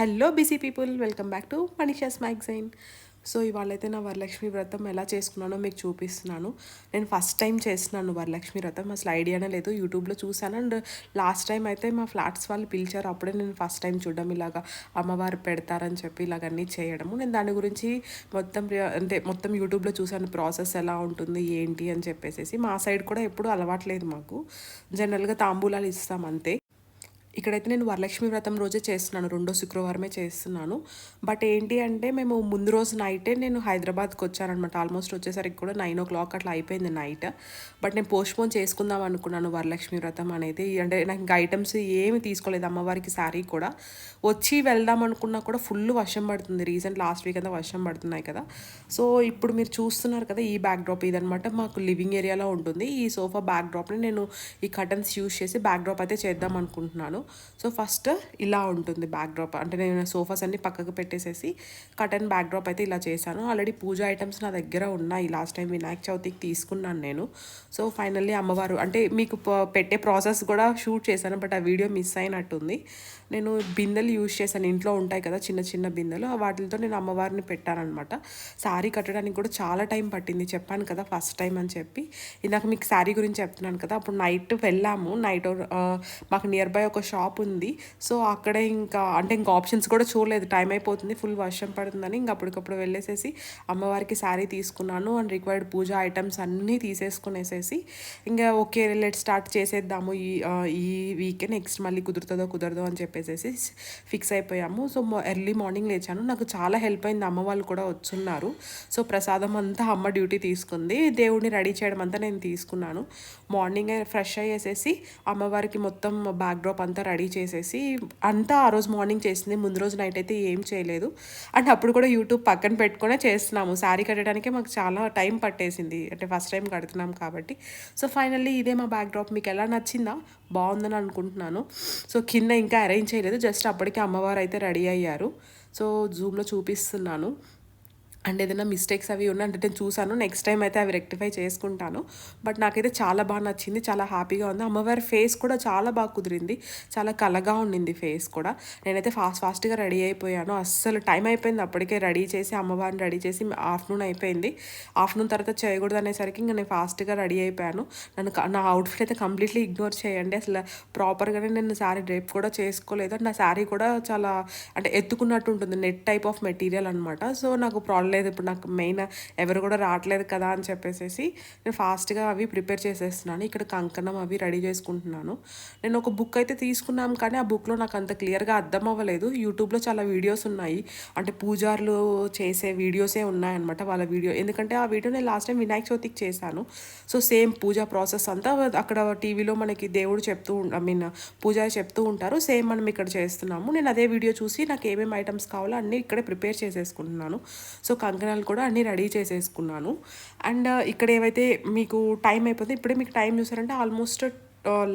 Hello busy people welcome back to Manisha's magazine. So ఇవాళైతే నా వరలక్ష్మి వ్రతం ఎలా చేసుకున్నానో మీకు చూపిస్తున్నాను. నేను ఫస్ట్ టైం చేస్తున్నాను వరలక్ష్మి వ్రతం అసలు ఐడియానే లేదు. యూట్యూబ్లో చూసాను అండ్ లాస్ట్ టైం అయితే మా ఫ్లాట్స్ వాళ్ళు పిలిచారు అప్పుడే నేను ఫస్ట్ టైం చూడడం ఇలాగా అమ్మవారు పెడతారని చెప్పి ఇలాగ అన్నీ చేయడము. నేను దాని గురించి మొత్తం అంటే మొత్తం యూట్యూబ్లో చూసాను ప్రాసెస్ ఎలా ఉంటుంది ఏంటి అని చెప్పేసి మా సైడ్ కూడా ఎప్పుడు అలవాట్లేదు మాకు. జనరల్గా తాంబూలాలు ఇస్తాం అంతే. ఇక్కడైతే నేను వరలక్ష్మి వ్రతం రోజే చేస్తున్నాను రెండో శుక్రవారమే చేస్తున్నాను. బట్ ఏంటి అంటే మేము ముందు రోజు నైటే నేను హైదరాబాద్కి వచ్చానమాట ఆల్మోస్ట్ వచ్చేసరికి కూడా నైన్ ఓ క్లాక్ అట్లా అయిపోయింది నైట్. బట్ నేను పోస్ట్పోన్ చేసుకుందాం అనుకున్నాను వరలక్ష్మి వ్రతం అనేది. అంటే నాకు ఇంకా ఐటమ్స్ ఏమి తీసుకోలేదు అమ్మవారికి శారీ కూడా. వచ్చి వెళ్దాం అనుకున్నా కూడా ఫుల్ వర్షం పడుతుంది. రీసెంట్ లాస్ట్ వీక్ అంతా వర్షం పడుతున్నాయి కదా. సో ఇప్పుడు మీరు చూస్తున్నారు కదా ఈ బ్యాక్ డ్రాప్ ఇదనమాట మాకు లివింగ్ ఏరియాలో ఉంటుంది. ఈ సోఫా బ్యాక్ డ్రాప్ని నేను ఈ కటన్స్ యూస్ చేసి బ్యాక్ డ్రాప్ అయితే చేద్దాం అనుకుంటున్నాను. సో ఫస్ట్ ఇలా ఉంటుంది బ్యాక్డ్రాప్ అంటే నేను సోఫాస్ అన్ని పక్కకు పెట్టేసేసి కటన్ బ్యాక్ డ్రాప్ అయితే ఇలా చేశాను. ఆల్రెడీ పూజ ఐటమ్స్ నా దగ్గర ఉన్నాయి. లాస్ట్ టైం వినాయక చవితికి తీసుకున్నాను నేను. సో ఫైనల్లీ అమ్మవారు అంటే మీకు పెట్టే ప్రాసెస్ కూడా షూట్ చేశాను బట్ ఆ వీడియో మిస్ అయినట్టుంది. నేను బిందెలు యూజ్ చేశాను. ఇంట్లో ఉంటాయి కదా చిన్న చిన్న బిందెలు. వాటితో నేను అమ్మవారిని పెట్టానమాట శారీ కట్టడానికి కూడా చాలా టైం పట్టింది. చెప్పాను కదా ఫస్ట్ టైం అని చెప్పి. ఇందాక మీకు శారీ గురించి చెప్తున్నాను కదా అప్పుడు నైట్ వెళ్ళాము. నైట్ మాకు నియర్ బై ఒక షాప్ ఉంది. సో అక్కడే ఇంకా అంటే ఇంకా ఆప్షన్స్ కూడా చూడలేదు. టైం అయిపోతుంది ఫుల్ వర్షం పడుతుందని ఇంకా అప్పటికప్పుడు వెళ్ళేసేసి అమ్మవారికి శారీ తీసుకున్నాను. అండ్ రిక్వైర్డ్ పూజ ఐటమ్స్ అన్నీ తీసేసుకునేసేసి ఇంకా ఓకే లెట్ స్టార్ట్ చేసేద్దాము. ఈ ఈ వీకే నెక్స్ట్ మళ్ళీ కుదురుతుందో కుదరదో అని చెప్పేసేసి ఫిక్స్ అయిపోయాము. సో ఎర్లీ మార్నింగ్ లేచాను. నాకు చాలా హెల్ప్ అయింది. అమ్మ వాళ్ళు కూడా వచ్చున్నారు. సో ప్రసాదం అంతా అమ్మ డ్యూటీ తీసుకుంది. దేవుడిని రెడీ చేయడం అంతా నేను తీసుకున్నాను. మార్నింగ్ ఫ్రెష్ అయ్యేసేసి అమ్మవారికి మొత్తం బ్యాక్ అంతా అంతా రెడీ చేసేసి అంతా ఆ రోజు మార్నింగ్ చేసింది. ముందు రోజు నైట్ అయితే ఏం చేయలేదు. అండ్ అప్పుడు కూడా యూట్యూబ్ పక్కన పెట్టుకునే చేస్తున్నాము. శారీ కట్టడానికి మాకు చాలా టైం పట్టేసింది. అంటే ఫస్ట్ టైం కడుతున్నాం కాబట్టి. సో ఫైనల్లీ ఇదే మా బ్యాక్ డ్రాప్ మీకు ఎలా నచ్చిందా? బాగుందని అనుకుంటున్నాను. సో కింద ఇంకా అరేంజ్ చేయలేదు. జస్ట్ అప్పటికే అమ్మవారు అయితే రెడీ అయ్యారు. సో జూమ్లో చూపిస్తున్నాను. అండ్ ఏదైనా మిస్టేక్స్ అవి ఉన్నా అంటే నేను చూసాను నెక్స్ట్ టైం అయితే అవి రెక్టిఫై చేసుకుంటాను. బట్ నాకైతే చాలా బాగా నచ్చింది. చాలా హ్యాపీగా ఉంది. అమ్మవారి ఫేస్ కూడా చాలా బాగా కుదిరింది. చాలా కలగా ఉండింది ఫేస్ కూడా. నేనైతే ఫాస్ట్ ఫాస్ట్గా రెడీ అయిపోయాను. అస్సలు టైం అయిపోయింది. అప్పటికే రెడీ చేసి అమ్మవారిని రెడీ చేసి ఆఫ్టర్నూన్ అయిపోయింది. ఆఫ్టర్నూన్ తర్వాత చేయకూడదు అనేసరికి ఇంకా నేను ఫాస్ట్గా రెడీ అయిపోయాను. నన్ను నా అవుట్ఫిట్ అయితే కంప్లీట్లీ ఇగ్నోర్ చేయండి. అసలు ప్రాపర్గానే నేను శారీ డ్రేప్ కూడా చేసుకోలేదు. అండ్ నా శారీ కూడా చాలా అంటే ఎత్తుకున్నట్టు ఉంటుంది. నెట్ టైప్ ఆఫ్ మెటీరియల్ అనమాట సో నాకు ప్రాబ్లం లేదు ఇప్పుడు నాకు మెయిన్ ఎవరు కూడా రావట్లేదు కదా అని చెప్పేసి నేను ఫాస్ట్గా అవి ప్రిపేర్ చేసేస్తున్నాను. ఇక్కడ కంకణం అవి రెడీ చేసుకుంటున్నాను. నేను ఒక బుక్ అయితే తీసుకున్నాం కానీ ఆ బుక్లో నాకు అంత క్లియర్గా అర్థం అవ్వలేదు. యూట్యూబ్లో చాలా వీడియోస్ ఉన్నాయి. అంటే పూజారులు చేసే వీడియోసే ఉన్నాయన్నమాట వాళ్ళ వీడియో. ఎందుకంటే ఆ వీడియో నేను లాస్ట్ టైం వినాయక చవితికి చేశాను. సో సేమ్ పూజా ప్రాసెస్ అంతా అక్కడ టీవీలో మనకి దేవుడు చెప్తూ ఐ మీన్ పూజారి చెప్తూ ఉంటారు. సేమ్ మనం ఇక్కడ చేస్తున్నాము. నేను అదే వీడియో చూసి నాకు ఏమేమి ఐటమ్స్ కావాలో అన్నీ ఇక్కడే ప్రిపేర్ చేసేసుకుంటున్నాను. సో కంకణాలు కూడా అన్నీ రెడీ చేసేసుకున్నాను. అండ్ ఇక్కడ ఏవైతే మీకు టైం అయిపోతుంది ఇప్పుడే మీకు టైం చూసారంటే ఆల్మోస్ట్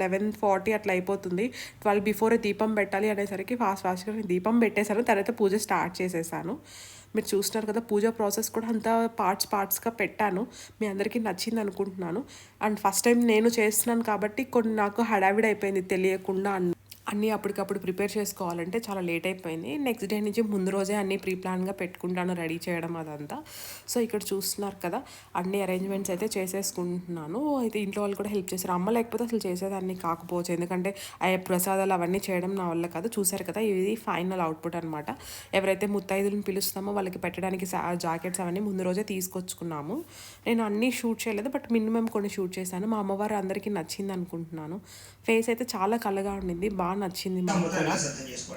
లెవెన్ ఫార్టీ అట్లా అయిపోతుంది. ట్వెల్వ్ బిఫోర్ దీపం పెట్టాలి అనేసరికి ఫాస్ట్ ఫాస్ట్గా నేను దీపం పెట్టేశాను. తర్వాత పూజ స్టార్ట్ చేసేసాను. మీరు చూస్తున్నారు కదా పూజ ప్రాసెస్ కూడా అంతా పార్ట్స్ పార్ట్స్గా పెట్టాను. మీ అందరికీ నచ్చింది అనుకుంటున్నాను. అండ్ ఫస్ట్ టైం నేను చేస్తున్నాను కాబట్టి కొన్ని నాకు హడావిడి అయిపోయింది తెలియకుండా అన్ని అన్నీ అప్పటికప్పుడు ప్రిపేర్ చేసుకోవాలంటే చాలా లేట్ అయిపోయింది. నెక్స్ట్ డే నుంచి ముందు రోజే అన్నీ ప్రీ ప్లాన్గా పెట్టుకుంటాను రెడీ చేయడం అదంతా. సో ఇక్కడ చూస్తున్నారు కదా అన్ని అరేంజ్మెంట్స్ అయితే చేసేసుకుంటున్నాను. అయితే ఇంట్లో వాళ్ళు కూడా హెల్ప్ చేశారు. అమ్మ లేకపోతే అసలు చేసేదాన్ని కాకపోవచ్చు. ఎందుకంటే ఆ ప్రసాదాలు అవన్నీ చేయడం నా వల్ల కాదు. చూసారు కదా ఇది ఫైనల్ అవుట్పుట్ అనమాట ఎవరైతే ముత్తైదులను పిలుస్తామో వాళ్ళకి పెట్టడానికి జాకెట్స్ అవన్నీ ముందు రోజే తీసుకొచ్చుకున్నాము. నేను అన్నీ షూట్ చేయలేదు బట్ మినిమం కొన్ని షూట్ చేశాను. మా అమ్మవారు అందరికీ నచ్చింది అనుకుంటున్నాను ఫేస్ అయితే చాలా కలగా ఉండింది బాగా నచ్చింది మాకు కూడా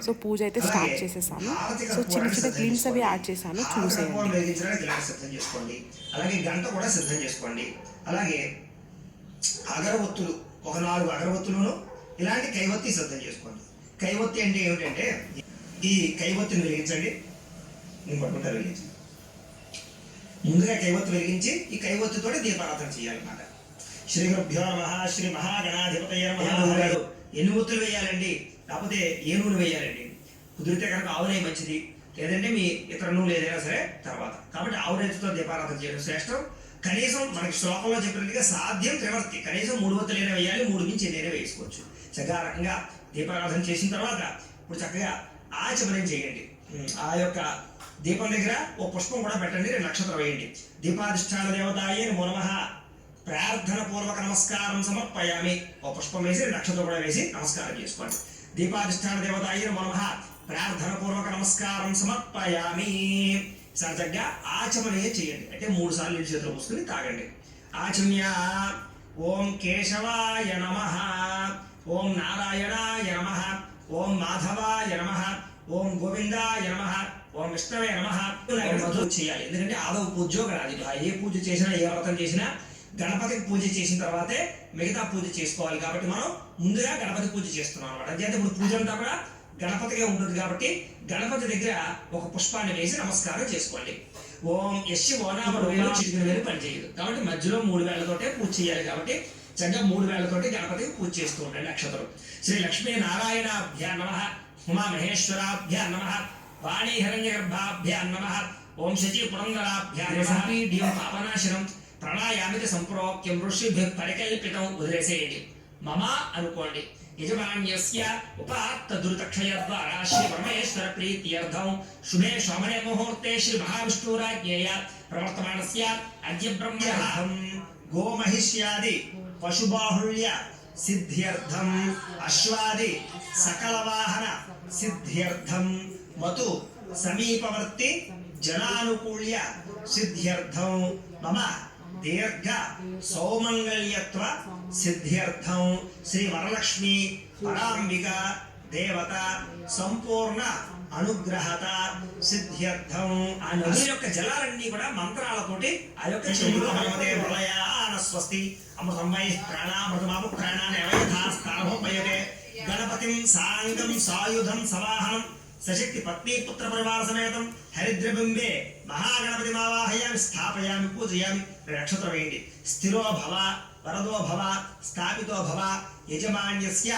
సో పూజ అయితే స్టార్ట్ చేసేసాను. సో చిన్న చిన్న క్లీన్స్ అవి యాడ్ చేశాను చూసేయండి. అలాగే గంట కూడా సిద్ధం చేసుకోండి. అలాగే అగరవత్తులు ఒక నాలుగు అగరవత్తులను ఇలాంటి కైవత్తి సిద్ధం చేసుకోండి. కైవత్తి అంటే ఏమిటంటే ఈ కైవత్తిని వెలిగించండి. నేను పట్టుకుంటా వెలిగించండి. ముందుగా కైవత్తు వెలిగించి ఈ కైవత్తుతో దీపారాధన చేయాలన్నమాట. శ్రీ గురుభ్యో నమ శ్రీ మహాగణాధిపతయ నమః. ఎన్ని ఒత్తులు వేయాలండి లేకపోతే ఏ నూనె వేయాలండి. కుదిరితే కనుక ఆవునే మంచిది లేదంటే మీ ఇతర నూనె ఏదైనా సరే తర్వాత. కాబట్టి ఆవునేతుతో దీపారాధన చేయడం శ్రేష్టం. కనీసం మనకి శ్లోకంలో చెప్పినట్టుగా సాధ్యం త్రివర్తి. కనీసం మూడు ఒత్తులు వేయాలి మూడు నుంచి ఎన్నైనా వేసుకోవచ్చు. చక్కగా రకంగా దీపారాధన చేసిన తర్వాత ఇప్పుడు చక్కగా ఆచమనం చేయండి. ఆ యొక్క దీపం దగ్గర ఓ పుష్పం కూడా పెట్టండి నక్షత్రం వేయండి. దీపాధిష్టాన దేవతాయే నమో నమః. ప్రార్థన పూర్వక నమస్కారం సమర్పయామి. ఓ పుష్పం వేసి నక్షత్రం కూడా వేసి నమస్కారం చేసుకోండి. దీపాధిష్టాన దేవతాయే నమో నమః ప్రార్థన పూర్వక నమస్కారం సమర్పయామి. సహజంగా ఆచమనే చేయండి. అంటే మూడు సార్లు నీళ్ళు చేతిలో పోసుకుని తాగండి. ఆచమ్య ఓం కేశవాయ నమ ఓం నారాయణాయ నమ ఓం మాధవాయ నమ ఓం గోవిందాయ నమ ఓం విష్ణవే నమ. మధు. చేయాలి. ఎందుకంటే ఆదవ పూజ్యోగరాది ఏ పూజ చేసినా ఏ వ్రతం చేసినా గణపతికి పూజ చేసిన తర్వాతే మిగతా పూజ చేసుకోవాలి కాబట్టి మనం ముందుగా గణపతి పూజ చేస్తున్నాం అనమాట అంటే ఇప్పుడు పూజ అంతా కూడా గణపతిగా ఉంటుంది కాబట్టి గణపతి దగ్గర ఒక పుష్పాన్ని వేసి నమస్కారం చేసుకోండి. ఓం యశ్య ఓనామడు వేలు చిటికిన వేలు పనిచేయదు. కాబట్టి మధ్యలో మూడు వేలతోటే పూజ చేయాలి కాబట్టి చక్కగా మూడు వేలతోటి గణపతికి పూజ చేస్తూ ఉండండి నక్షత్రం. శ్రీ లక్ష్మీ నారాయణాభ్యా నమ ఉమా మహేశ్వరాభ్యా నమ వాణీ హిరణ్య గర్భాభ్యా నమ ఓం శచి పీడ్యం పాపనాశనం. ప్రణాయామితి సంప్రోక్యం ఋషిభ్య పరికల్పితం వదిలేసేయండి మమ అనుకోండి యజమాన్యస్య ఉపాత్త దురితక్షయ ద్వారా శ్రీ పరమేశ్వర ప్రీత్యర్థం శుభే శోభనే ముహూర్తే శ్రీ మహావిష్ణురాజ్ఞేయ ప్రవర్తమానస్య అద్య బ్రహ్మణం గోమహిష్యాది పశుబాహుళ్య సిద్ధ్యర్థం అశ్వాది సకల వాహన సిద్ధ్యర్థం మతు సమీపవర్తి జనానుకూల్య సిద్ధ్యర్థం మమ దీర్ఘ సౌమంగళ్యత్వ సిద్ధ్యర్థం. శ్రీ వరలక్ష్మి పరాంబిక దేవత సంపూర్ణ అనుగ్రహత సిద్ధ్యర్థం. ఆ నది యొక్క జలాలన్నీ కూడా మంత్రాలతోటి ఆ యొక్క చెవులు హనుమతే ప్రళయాన స్వస్తి అమృతమై ప్రాణామృతమాపు ప్రాణాన్ని గణపతిం సాంగం సాయుధం సవాహనం. సశక్తి పత్ని పుత్ర పరివార సమేతం హరిద్రబింబే మహాగణపతి మావాహయామి స్థాపయామి పూజయామి నక్షత్రం వేయండి స్థిరో భవ వరదో భవ స్థాపితో భవ యజమాన్యస్య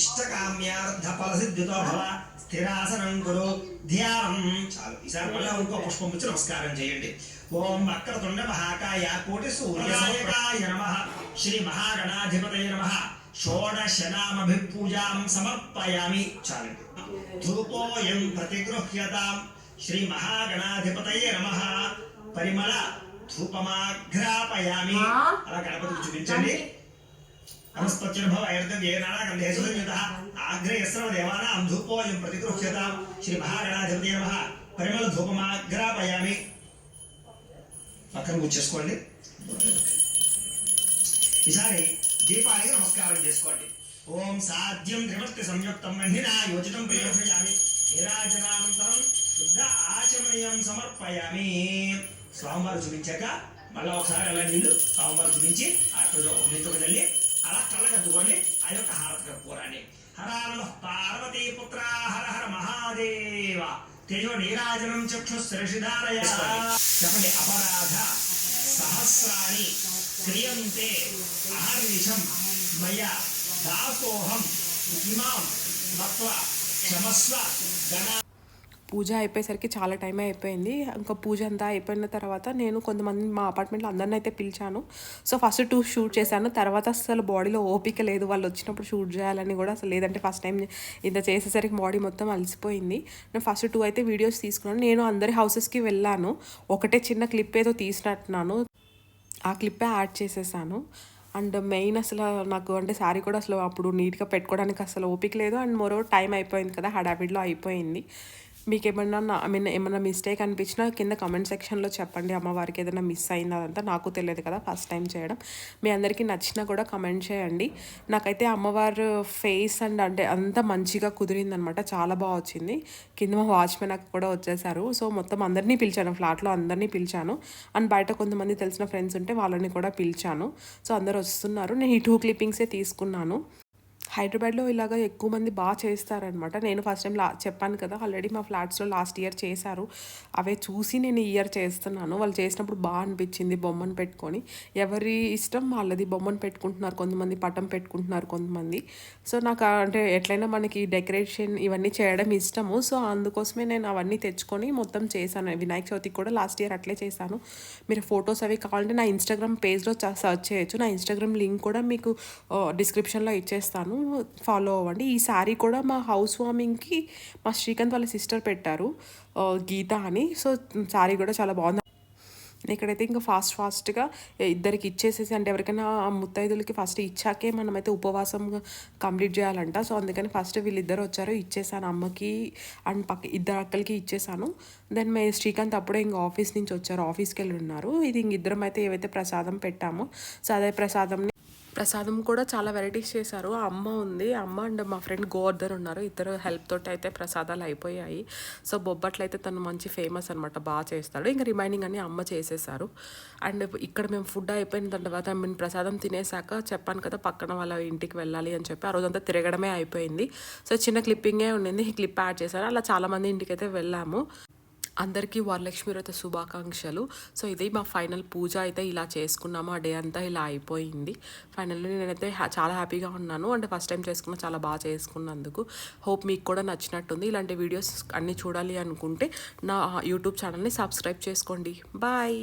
ఇష్టకామ్యార్థ ఫలసిద్ధితో భవ స్థిరాసనం గురు ధ్యానం చాలు ఈసారి మళ్ళీ ఇంకో పుష్పం ఇచ్చి నమస్కారం చేయండి. ఓం వక్రతుండ మహాకాయ కోటి సూర్యనాయకాయ నమ. శ్రీ మహాగణాధిపతయ నమ. షోడశనామభిపూజాం సమర్పయామి చాలండి. ధూపోయం ప్రతిగృహ్యతాం శ్రీ మహాగణాధిపతయే నమ. పరిమళ ధూపమాఘ్రాపయామి. అలా గణపతికి చూపించండి. నమస్పత్యుర్భవ ఐర్దం ఏనాడా గంధేశ్వరయుత ఆగ్రే యస్రవ దేవానాం ధూపోయం ప్రతిగృహ్యతాం శ్రీ మహాగణాధిపతయే నమ. పరిమళ ధూపమాఘ్రాపయామి. పక్కన కూర్చేసుకోండి. ఈసారి దీపానికి నమస్కారం చేసుకోండి. ఓం సాధ్యం త్రిమూర్తి సంయుక్తం మహిళ యోజితం ప్రయోజయామి. నీరాజనానంతరం శుద్ధ ఆచమనీయం సమర్పయామి. స్వామివారు చూపించాక మళ్ళా ఒకసారి అలా నీళ్ళు స్వామివారు చూపించి అక్కడ నీతో తల్లి అలా కళ్ళకద్దుకొని ఆ యొక్క హారతి కర్పూరాన్ని హర నమ పార్వతీ పుత్ర హర హర మహాదేవ. తేజో నీరాజనం చక్షు శ్రేషిధారయ చెప్పండి అపరాధ సహస్రాణి క్రియంతే అహర్నిషం మయ దాసోహం ఇమాం మత్వ క్షమస్వ గణ. పూజ అయిపోయేసరికి చాలా టైం అయిపోయింది. ఇంకా పూజ అంతా అయిపోయిన తర్వాత నేను కొంతమంది మా అపార్ట్మెంట్లో అందరిని అయితే పిలిచాను. సో ఫస్ట్ టూ షూట్ చేశాను. తర్వాత అసలు బాడీలో ఓపిక లేదు. వాళ్ళు వచ్చినప్పుడు షూట్ చేయాలని కూడా అసలు లేదంటే ఫస్ట్ టైం ఇంత చేసేసరికి బాడీ మొత్తం అలసిపోయింది. నేను ఫస్ట్ టూ అయితే వీడియోస్ తీసుకున్నాను. నేను అందరి హౌసెస్కి వెళ్ళాను. ఒకటే చిన్న క్లిప్ ఏదో తీసినట్టున్నాను. ఆ క్లిప్పే యాడ్ చేసేసాను. అండ్ మెయిన్ అసలు నాకు అంటే శారీ కూడా అసలు అప్పుడు నీట్గా పెట్టుకోవడానికి అసలు ఓపిక లేదు. అండ్ మరో టైం అయిపోయింది కదా హడావిడిలో అయిపోయింది. మీకు ఏమన్నా ఐ మీన్ ఏమన్నా మిస్టేక్ అనిపించినా కింద కమెంట్ సెక్షన్లో చెప్పండి. అమ్మవారికి ఏదైనా మిస్ అయిందా అదంతా నాకు తెలియదు కదా ఫస్ట్ టైం చేయడం. మీ అందరికీ నచ్చినా కూడా కమెంట్ చేయండి. నాకైతే అమ్మవారు ఫేస్ అండ్ అంటే అంత మంచిగా కుదిరిందనమాట. చాలా బాగా వచ్చింది. కింద మా వాచ్మెన్ అక్క కూడా వచ్చేసారు. సో మొత్తం అందరినీ పిలిచాను. ఫ్లాట్లో అందరినీ పిలిచాను. అండ్ బయట కొంతమంది తెలిసిన ఫ్రెండ్స్ ఉంటే వాళ్ళని కూడా పిలిచాను. సో అందరు వస్తున్నారు. నేను ఈ టూ క్లిప్పింగ్సే తీసుకున్నాను. హైదరాబాద్లో ఇలాగ ఎక్కువ మంది బాగా చేస్తారనమాట. నేను ఫస్ట్ టైం లా చెప్పాను కదా ఆల్రెడీ మా ఫ్లాట్స్లో లాస్ట్ ఇయర్ చేశారు. అవే చూసి నేను ఇయర్ చేస్తున్నాను. వాళ్ళు చేసినప్పుడు బాగా అనిపించింది బొమ్మను పెట్టుకొని. ఎవరి ఇష్టం వాళ్ళది. బొమ్మను పెట్టుకుంటున్నారు కొంతమంది పటం పెట్టుకుంటున్నారు కొంతమంది. సో నాకు అంటే ఎట్లయినా మనకి డెకరేషన్ ఇవన్నీ చేయడం ఇష్టము. సో అందుకోసమే నేను అవన్నీ తెచ్చుకొని మొత్తం చేశాను. వినాయక చవితికి కూడా లాస్ట్ ఇయర్ అట్లే చేశాను. మీరు ఫొటోస్ అవి కావాలంటే నా ఇన్స్టాగ్రామ్ పేజ్లో సర్చ్ చేయొచ్చు. నా ఇన్స్టాగ్రామ్ లింక్ కూడా మీకు డిస్క్రిప్షన్లో ఇచ్చేస్తాను. ఫాలో అవ్వండి. ఈ శారీ కూడా మా హౌస్ వార్మింగ్కి మా శ్రీకాంత్ వాళ్ళ సిస్టర్ పెట్టారు గీత అని. సో శారీ కూడా చాలా బాగుంది. ఇక్కడైతే ఇంకా ఫాస్ట్ ఫాస్ట్గా ఇద్దరికి ఇచ్చేసేసి అంటే ఎవరికైనా ఆ ముత్తైదులకి ఫస్ట్ ఇచ్చాకే మనమైతే ఉపవాసం కంప్లీట్ చేయాలంట. సో అందుకని ఫస్ట్ వీళ్ళిద్దరు వచ్చారు ఇచ్చేసాను అమ్మకి అండ్ పక్క ఇద్దరు అక్కలకి ఇచ్చేసాను. దెన్ మే శ్రీకాంత్ అప్పుడే ఇంకా ఆఫీస్ నుంచి వచ్చారు ఆఫీస్కి వెళ్ళి ఉన్నారు. ఇది ఇంక ఇద్దరం అయితే ఏవైతే ప్రసాదం పెట్టామో సో అదే ప్రసాదంని ప్రసాదం కూడా చాలా వెరైటీస్ చేశారు. అమ్మ ఉంది. అమ్మ అండ్ మా ఫ్రెండ్ గోవర్ధన్ ఉన్నారు. ఇద్దరు హెల్ప్ తోటి అయితే ప్రసాదాలు అయిపోయాయి. సో బొబ్బట్లు అయితే తను మంచి ఫేమస్ అనమాట బాగా చేస్తాడు. ఇంకా రిమైనింగ్ అన్ని అమ్మ చేసేసారు. అండ్ ఇక్కడ మేము ఫుడ్ అయిపోయిన తర్వాత మేము ప్రసాదం తినేసాక చెప్పాను కదా పక్కన వాళ్ళ ఇంటికి వెళ్ళాలి అని చెప్పి. ఆ రోజంతా తిరగడమే అయిపోయింది. సో చిన్న క్లిప్పింగే ఉండింది. ఈ క్లిప్ యాడ్ చేశారు. అలా చాలామంది ఇంటికి అయితే వెళ్ళాము. అందరికీ వరలక్ష్మి వ్రత శుభాకాంక్షలు. సో ఇది మా ఫైనల్ పూజ అయితే ఇలా చేసుకున్నాము. ఆ డే అంతా ఇలా అయిపోయింది. ఫైనల్లీ నేనైతే చాలా హ్యాపీగా ఉన్నాను. అంటే ఫస్ట్ టైం చేసుకున్న చాలా బాగా చేసుకున్నందుకు. హోప్ మీకు కూడా నచ్చినట్టుంది. ఇలాంటి వీడియోస్ అన్నీ చూడాలి అనుకుంటే నా యూట్యూబ్ ఛానల్ని సబ్స్క్రైబ్ చేసుకోండి. బాయ్!